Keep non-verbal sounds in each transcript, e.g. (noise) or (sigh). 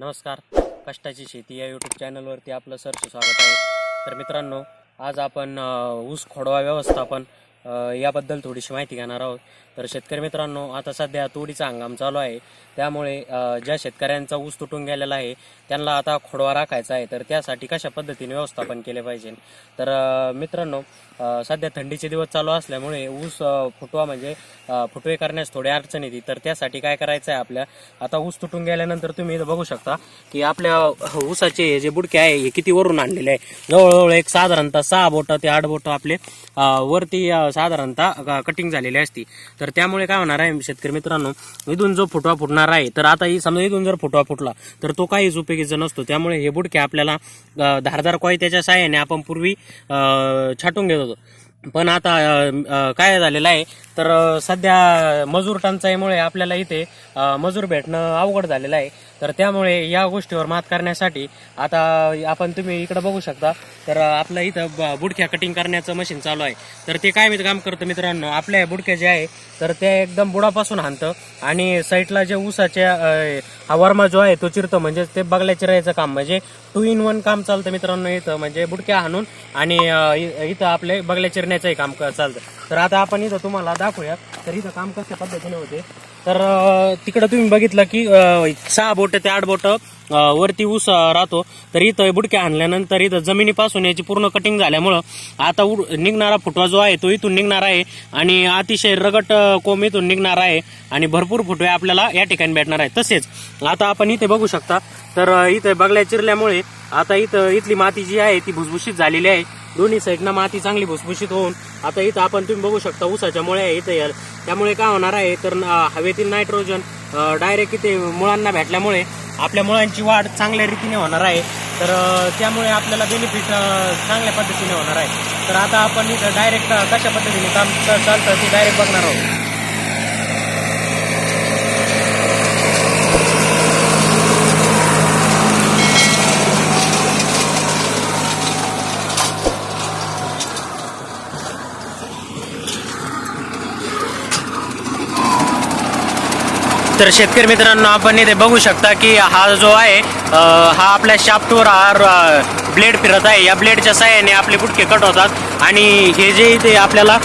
नमस्कार. कष्टाची शेती या यूट्यूब चॅनलवरती आपलं सरचं स्वागत आहे. तर मित्रांनो आज आपण ऊस खोडवा व्यवस्थापन याबद्दल थोडीशी माहिती घेणार आहोत. तर शेतकरी मित्रांनो आता सध्या तोडीचा हंगाम चालू आहे. त्यामुळे ज्या शेतकऱ्यांचा ऊस तुटून गेलेला आहे त्यांना आता खोडवा राखायचा आहे. तर त्यासाठी कशा पद्धतीने व्यवस्थापन केले पाहिजे? तर मित्रांनो सध्या थंडीचे दिवस चालू असल्यामुळे ऊस फुटवा म्हणजे फुटवे करण्यास थोडी अडचण येते. तर त्यासाठी काय करायचं आहे आपल्या? आता ऊस तुटून गेल्यानंतर तुम्ही इथं बघू शकता की आपल्या ऊसाचे हे जे बुडके आहे हे किती वरून आणलेले आहे. जवळजवळ एक साधारणतः सहा बोटं ते आठ बोटं आपले वरती साधारणतः कटिंग झालेली असती. तर त्यामुळे काय होणार आहे शेतकरी मित्रांनो इथून जो फुटवा फुटणार आहे तर आता समजा इथून जर फुटवा फुटला तर तो काहीच उपयोगीचा नसतो. त्यामुळे हे बुडके आपल्याला धारदार कोय त्याच्या साह्याने आपण पूर्वी छाटून घेत होतो. पण आता काय झालेलं आहे तर सध्या मजूर टंचाईमुळे आपल्याला इथे मजूर भेटणं अवघड झालेलं आहे. तर त्यामुळे या गोष्टीवर मात करण्यासाठी आता आपण तुम्ही इकडे बघू शकता. तर आपलं इथं ब- बुडक्या कटिंग करण्याचं मशीन चालू आहे. तर ते काय मी काम करतं मित्रांनो आपल्या या बुडक्या जे आहे तर ते एकदम बुडापासून हाणतं. आणि साईडला जे ऊसाच्या हा वर्मा जो आहे तो चिरतो. म्हणजे ते बगल्या चिरायचं काम. म्हणजे टू इन वन काम चालतं मित्रांनो इथं. म्हणजे बुडक्या हाणून आणि इ- इथं आपले बगल्या चिरण्याचंही काम चालतं. तर आता आपण इथं तुम्हाला दाखवूयात. तर इथं काम कशा पद्धतीने होते? तर तिकडं तुम्ही बघितलं की सहा बोट ते आठ बोट वरती ऊस राहतो. तर इथं बुडक्या आणल्यानंतर इथं जमिनीपासून याची पूर्ण कटिंग झाल्यामुळं आता उड- निघणारा फुटवा जो आहे तो इथून निघणार आहे. आणि अतिशय रगट कोम कोंब इथून निघणार आहे. आणि भरपूर फुटवे आपल्याला या ठिकाणी भेटणार आहे. तसेच आता आपण इथे बघू शकता. तर इथे बगल्या चिरल्यामुळे आता इथं इथली माती जी आहे ती भुसभुशीत झालेली आहे. दोन्ही साईडनं माती चांगली भुसभुशीत होऊन आता इथं आपण तुम्ही बघू शकता ऊसाच्या मुळे इथं त्यामुळे काय होणार आहे तर हवेतील नायट्रोजन डायरेक्ट इथे मुळांना भेटल्यामुळे आपल्या मुळांची वाढ चांगल्या रीतीने होणार आहे. तर त्यामुळे आपल्याला बेनिफिट चांगल्या पद्धतीने होणार आहे. तर आता आपण इथं डायरेक्ट कशा पद्धतीने काम चालतं ते डायरेक्ट बघणार आहोत. तर शेतकरी मित्रांनो आपण इथे बघू शकता की हा जो आहे हा आपल्या शाफ्टवर हा ब्लेड फिरत आहे. या ब्लेडच्या साह्याने आपले गुटके कट होतात. आणि हे जे इथे आपल्याला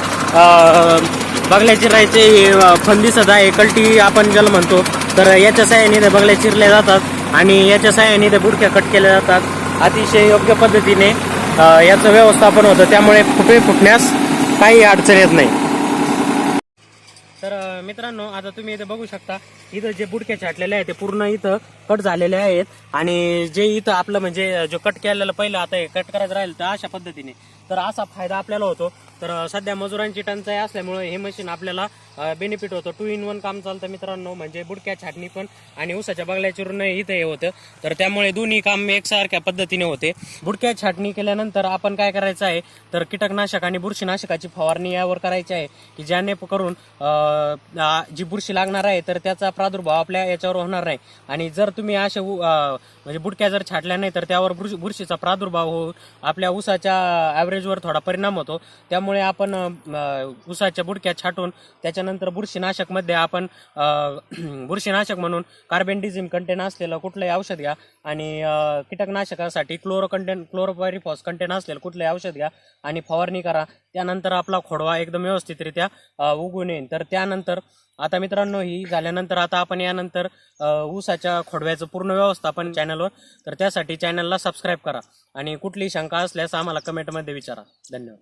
बगल्या चिरायचे फन दिसत आहे. कल्टी आपण ज्याला म्हणतो तर याच्या साह्याने ते बगल्या चिरल्या जातात आणि याच्या साह्याने ते बुडक्या कट केल्या जातात. अतिशय योग्य पद्धतीने याचं व्यवस्थापन होतं. त्यामुळे फुटे फुटण्यास काही अडचण येत नाही. तर मित्रांनो आता तुम्ही इथे बघू शकता इथं जे बुडके छाटलेले आहेत ते पूर्ण इथं कट झालेले आहेत. आणि जे इथं आपलं म्हणजे जो कट केलेलं पहिलं आता हे कट करायचं राहील तर अशा पद्धतीने. तर असा फायदा आपल्याला होतो. तर सध्या मजुरांची टंचाई असल्यामुळे हे मशीन आपल्याला बेनिफिट होतं. टू इन वन काम चालतं मित्रांनो. म्हणजे बुडक्या छाटणी पण आणि ऊसाच्या बंगल्या चिरून इथं हे होतं. तर त्यामुळे दोन्ही काम एकसारख्या पद्धतीने होते. बुडक्या छाटणी केल्यानंतर आपण काय करायचं आहे? तर कीटकनाशक आणि बुरशीनाशकाची फवारणी यावर करायची आहे की ज्याने करून जी बुरशी लागणार आहे तर त्याचा प्रादुर्भाव आपल्या याच्यावर होणार नाही. आणि जर तुम्ही असे उ- म्हणजे बुडक्या जर छाटल्या नाही तर त्यावर बुरशी बुरशीचा प्रादुर्भाव होऊन आपल्या ऊसाच्या ॲव्हरेजवर थोडा परिणाम होतो. त्यामुळे आपण ऊसाच्या बुडक्या छाटून त्याच्यानंतर बुरशीनाशकमध्ये आपण (clears throat) बुरशीनाशक म्हणून कार्बेंडिझिम कंटेन असलेलं कुठलंही औषध घ्या आणि कीटकनाशकासाठी क्लोरो कंटेन क्लोरोपॅरिफॉस कंटेन असलेलं कुठलंही औषध घ्या आणि फवारणी करा. त्यानंतर आपला खोडवा एकदम व्यवस्थितरित्या उगून उगवून येईल तर त्यानंतर आता मित्रांनो ही झाल्यानंतर आता आपण यानंतर ऊसाच्या खोडव्याचं पूर्ण व्यवस्थापन चॅनलवर तर त्यासाठी चॅनलला सबस्क्राईब करा आणि कुठलीही शंका असल्यास आम्हाला कमेंटमध्ये विचारा. धन्यवाद.